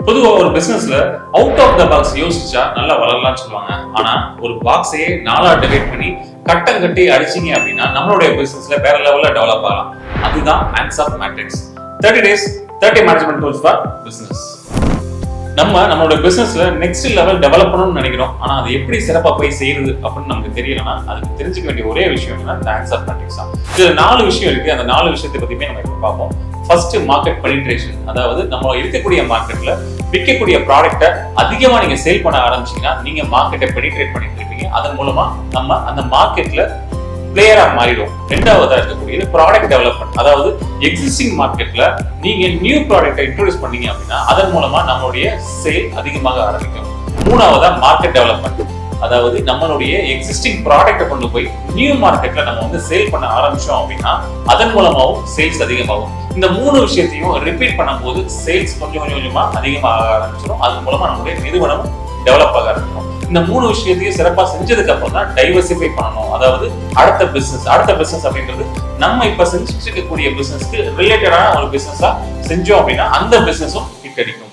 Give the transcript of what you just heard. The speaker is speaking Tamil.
பொதுவா ஒரு பிசினஸ்ல அவுட் ஆஃப் த பாக்ஸ் யோசிச்சா நல்லா வளரலாம்னு சொல்லுவாங்க. ஆனா ஒரு பாக்ஸையே நாலா டிவைட் பண்ணி கட்டம் கட்டி அடிச்சீங்க அப்படின்னா நம்மளுடைய பிசினஸ்ல வேற லெவல்ல டெவலப் ஆகலாம். அதுதான் Ansoff matrix thirty days thirty management tools for business நம்ம நம்மளோட பிசினஸ்ல நெக்ஸ்ட் லெவல் டெவலப் பண்ணணும்னு நினைக்கிறோம். ஆனா அது எப்படி சிறப்பா போய் செய்யுது அப்படின்னு நமக்கு தெரியலன்னா அதுக்கு தெரிஞ்சுக்க வேண்டிய ஒரே விஷயம் என்னன்னா இந்த ஆன்சர் மேட்ரிக்ஸ் தான். இதுல நாலு விஷயம் இருக்கு. அந்த நாலு விஷயத்தை பத்தியுமே நம்ம இப்ப பார்ப்போம். ஃபர்ஸ்ட் மார்க்கெட் பெனிட்ரேஷன் அதாவது நம்ம இருக்கக்கூடிய மார்க்கெட்ல விற்கக்கூடிய ப்ராடக்ட்டை அதிகமா நீங்க சேல் பண்ண ஆரம்பிச்சீங்கன்னா நீங்க மார்க்கெட்டை பெனிட்ரேட் பண்ணிட்டு இருப்பீங்க. அதன் மூலமா நம்ம அந்த மார்க்கெட்ல பிளேயரா மாறிடும். ரெண்டாவதா இருக்கக்கூடியது ப்ராடக்ட் டெவலப்மெண்ட் அதாவது எக்ஸிஸ்டிங் மார்க்கெட்ல நீங்க நியூ ப்ராடக்ட்டை இன்ட்ரோடியூஸ் பண்ணீங்க அப்படின்னா அதன் மூலமா நம்மளுடைய சேல் அதிகமாக ஆரம்பிக்கும். மூணாவதா மார்க்கெட் டெவலப்மெண்ட் அதாவது நம்மளுடைய எக்ஸிஸ்டிங் ப்ராடக்ட்டை கொண்டு போய் நியூ மார்க்கெட்ல நம்ம வந்து சேல் பண்ண ஆரம்பிச்சோம் அப்படின்னா அதன் மூலமாகவும் சேல்ஸ் அதிகமாகும். இந்த மூணு விஷயத்தையும் ரிப்பீட் பண்ணும்போது சேல்ஸ் கொஞ்சம் கொஞ்சம் கொஞ்சமா அதிகமாக ஆரம்பிச்சிடும். அதன் மூலமா நம்மளுடைய நிறுவனம் டெவலப் ஆக ஆரம்பிக்கும். இந்த மூணு விஷயத்தையும் சிறப்பா செஞ்சதுக்கு அப்புறம் தான் டைவர்சிஃபை பண்ணணும். அதாவது அடுத்த பிசினஸ் அடுத்த பிசினஸ் அப்படின்றது நம்ம இப்ப செஞ்சுட்டு இருக்கக்கூடிய பிசினஸ்க்கு ரிலேட்டடான ஒரு பிசினஸா செஞ்சோம் அப்படின்னா அந்த பிசினஸும் ஹிட் அடிக்கும்.